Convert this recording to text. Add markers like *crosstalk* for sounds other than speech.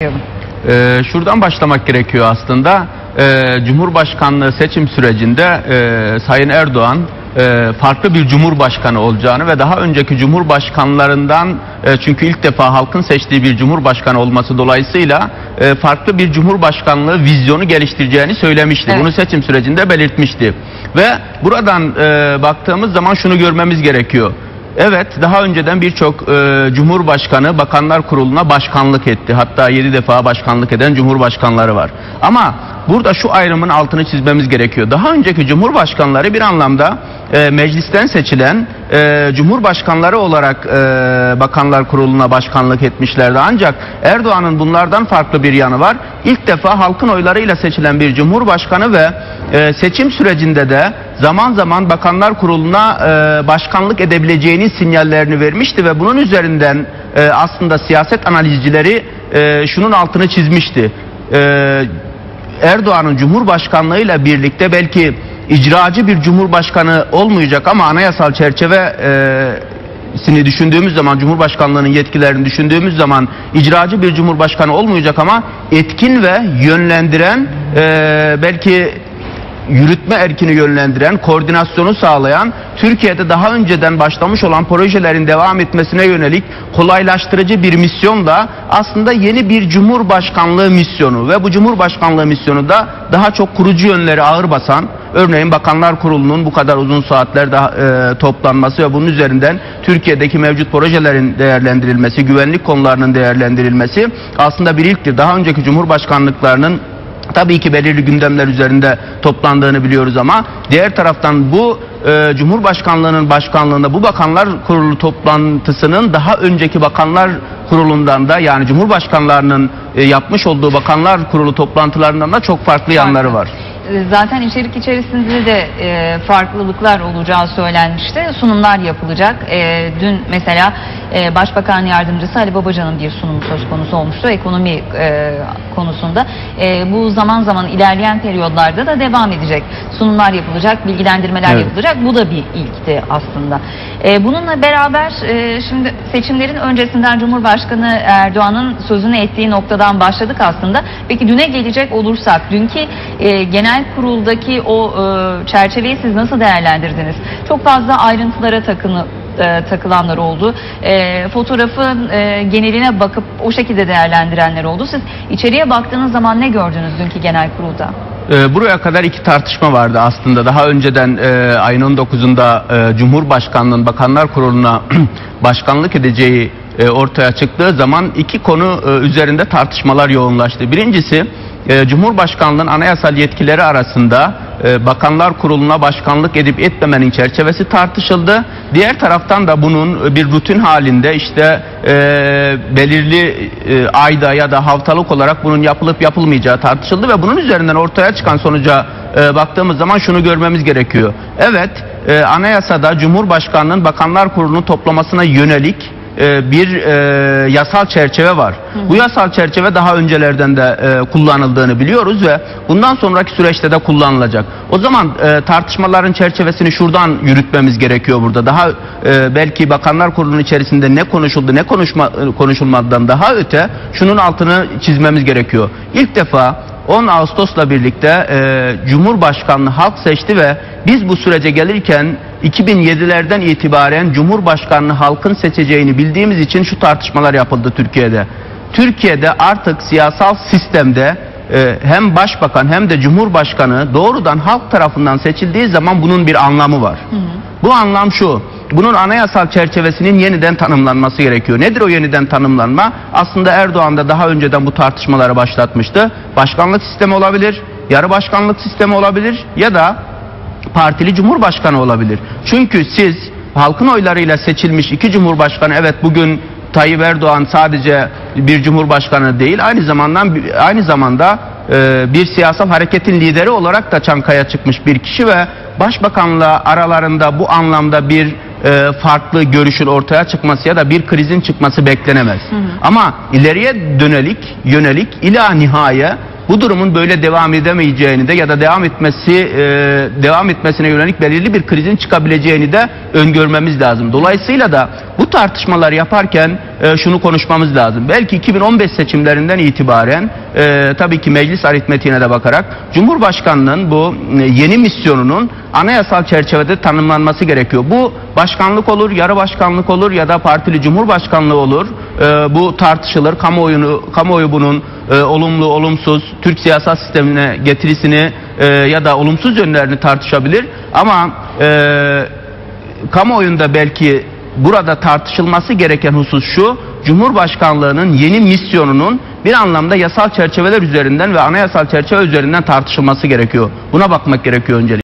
Ee, şuradan başlamak gerekiyor aslında. Ee, Cumhurbaşkanlığı seçim sürecinde e, Sayın Erdoğan e, farklı bir cumhurbaşkanı olacağını ve daha önceki cumhurbaşkanlarından e, çünkü ilk defa halkın seçtiği bir cumhurbaşkanı olması dolayısıyla e, farklı bir cumhurbaşkanlığı vizyonu geliştireceğini söylemişti. Evet. Bunu seçim sürecinde belirtmişti. Ve buradan e, baktığımız zaman şunu görmemiz gerekiyor. Evet daha önceden birçok e, cumhurbaşkanı bakanlar kuruluna başkanlık etti. Hatta 7 defa başkanlık eden cumhurbaşkanları var. Ama burada şu ayrımın altını çizmemiz gerekiyor. Daha önceki cumhurbaşkanları bir anlamda e, meclisten seçilen e, cumhurbaşkanları olarak e, bakanlar kuruluna başkanlık etmişlerdi. Ancak Erdoğan'ın bunlardan farklı bir yanı var. İlk defa halkın oylarıyla seçilen bir cumhurbaşkanı ve e, seçim sürecinde de zaman zaman bakanlar kuruluna e, başkanlık edebileceğinin sinyallerini vermişti ve bunun üzerinden e, aslında siyaset analizcileri e, şunun altını çizmişti. E, Erdoğan'ın cumhurbaşkanlığıyla birlikte belki icracı bir cumhurbaşkanı olmayacak ama anayasal çerçeve e, sini düşündüğümüz zaman Cumhurbaşkanlığının yetkilerini düşündüğümüz zaman icracı bir cumhurbaşkanı olmayacak ama etkin ve yönlendiren e, belki yürütme erkini yönlendiren, koordinasyonu sağlayan, Türkiye'de daha önceden başlamış olan projelerin devam etmesine yönelik kolaylaştırıcı bir misyonla aslında yeni bir cumhurbaşkanlığı misyonu. Ve bu cumhurbaşkanlığı misyonu da daha çok kurucu yönleri ağır basan, örneğin Bakanlar Kurulu'nun bu kadar uzun saatler daha, e, toplanması ve bunun üzerinden Türkiye'deki mevcut projelerin değerlendirilmesi, güvenlik konularının değerlendirilmesi aslında bir ilktir. Daha önceki cumhurbaşkanlıklarının Tabii ki belirli gündemler üzerinde toplandığını biliyoruz ama diğer taraftan bu e, Cumhurbaşkanlığının başkanlığında bu bakanlar kurulu toplantısının daha önceki bakanlar kurulundan da yani Cumhurbaşkanlarının e, yapmış olduğu bakanlar kurulu toplantılarından da çok farklı yanları var. E, Zaten içerik içerisinde de e, farklılıklar olacağı söylenmişti. Sunumlar yapılacak. E, dün mesela e, Başbakan Yardımcısı Ali Babacan'ın bir sunumu söz konusu olmuştu ekonomi e, konusunda. E, bu zaman zaman ilerleyen periyodlarda da devam edecek. Sunumlar yapılacak, bilgilendirmeler Evet. yapılacak. Bu da bir ilkti aslında. E, bununla beraber e, şimdi seçimlerin öncesinden Cumhurbaşkanı Erdoğan'ın sözünü ettiği noktadan başladık aslında. Peki düne gelecek olursak, dünkü e, genel kuruldaki o e, çerçeveyi siz nasıl değerlendirdiniz? Çok fazla ayrıntılara takını, e, takılanlar oldu. E, fotoğrafın e, geneline bakıp o şekilde değerlendirenler oldu. Siz içeriye baktığınız zaman ne gördünüz dünkü genel kurulda? E, buraya kadar iki tartışma vardı aslında. Daha önceden e, ayın 19'unda e, Cumhurbaşkanlığının Bakanlar Kurulu'na *clears throat* başkanlık edeceği e, ortaya çıktığı zaman iki konu e, üzerinde tartışmalar yoğunlaştı. Birincisi e, Cumhurbaşkanlığının anayasal yetkileri arasında e, Bakanlar Kurulu'na başkanlık edip etmemenin çerçevesi tartışıldı. Diğer taraftan da bunun bir rutin halinde işte e, belirli e, ayda ya da haftalık olarak bunun yapılıp yapılmayacağı tartışıldı ve bunun üzerinden ortaya çıkan sonuca e, baktığımız zaman şunu görmemiz gerekiyor. Evet, e, anayasada Cumhurbaşkanlığının Bakanlar Kurulu'nu toplamasına yönelik e, bir e, yasal çerçeve var. Bu yasal çerçeve daha öncelerden de e, kullanıldığını biliyoruz ve bundan sonraki süreçte de kullanılacak. O zaman e, tartışmaların çerçevesini şuradan yürütmemiz gerekiyor burada. Daha e, belki Bakanlar Kurulu'nun içerisinde ne konuşuldu ne konuşma, konuşulmadan daha öte şunun altını çizmemiz gerekiyor. İlk defa 10 Ağustos'la birlikte e, Cumhurbaşkanlığı halk seçti ve biz bu sürece gelirken 2007'lerden itibaren Cumhurbaşkanlığı halkın seçeceğini bildiğimiz için şu tartışmalar yapıldı Türkiye'de. Türkiye'de artık siyasal sistemde e, hem başbakan hem de cumhurbaşkanı doğrudan halk tarafından seçildiği zaman bunun bir anlamı var. Bu anlam şu. Bunun anayasal çerçevesinin yeniden tanımlanması gerekiyor. Nedir o yeniden tanımlanma? Aslında Erdoğan da daha önceden bu tartışmaları başlatmıştı. Başkanlık sistemi olabilir, yarı başkanlık sistemi olabilir ya da partili cumhurbaşkanı olabilir. Çünkü siz halkın oylarıyla seçilmiş iki cumhurbaşkanı evet bugün Tayyip Erdoğan sadece bir cumhurbaşkanı değil aynı zamanda aynı zamanda e, bir siyasal hareketin lideri olarak da Çankaya çıkmış bir kişi ve başbakanla aralarında bu anlamda bir e, farklı görüşün ortaya çıkması ya da bir krizin çıkması beklenemez. Ama ileriye dönelik, yönelik ila nihaye bu durumun böyle devam edemeyeceğini de ya da devam etmesi e, devam etmesine yönelik belirli bir krizin çıkabileceğini de öngörmemiz lazım. Dolayısıyla da bu tartışmalar yaparken e, şunu konuşmamız lazım. Belki 2015 seçimlerinden itibaren e, tabii ki meclis aritmetiğine de bakarak Cumhurbaşkanlığının bu e, yeni misyonunun anayasal çerçevede tanımlanması gerekiyor. Bu başkanlık olur, yarı başkanlık olur ya da partili cumhurbaşkanlığı olur. E, bu tartışılır. Kamuoyunu, kamuoyu bunun e, olumlu, olumsuz, Türk siyasal sistemine getirisini e, ya da olumsuz yönlerini tartışabilir. Ama e, kamuoyunda belki burada tartışılması gereken husus şu, Cumhurbaşkanlığının yeni misyonunun bir anlamda yasal çerçeveler üzerinden ve anayasal çerçeve üzerinden tartışılması gerekiyor. Buna bakmak gerekiyor öncelikle.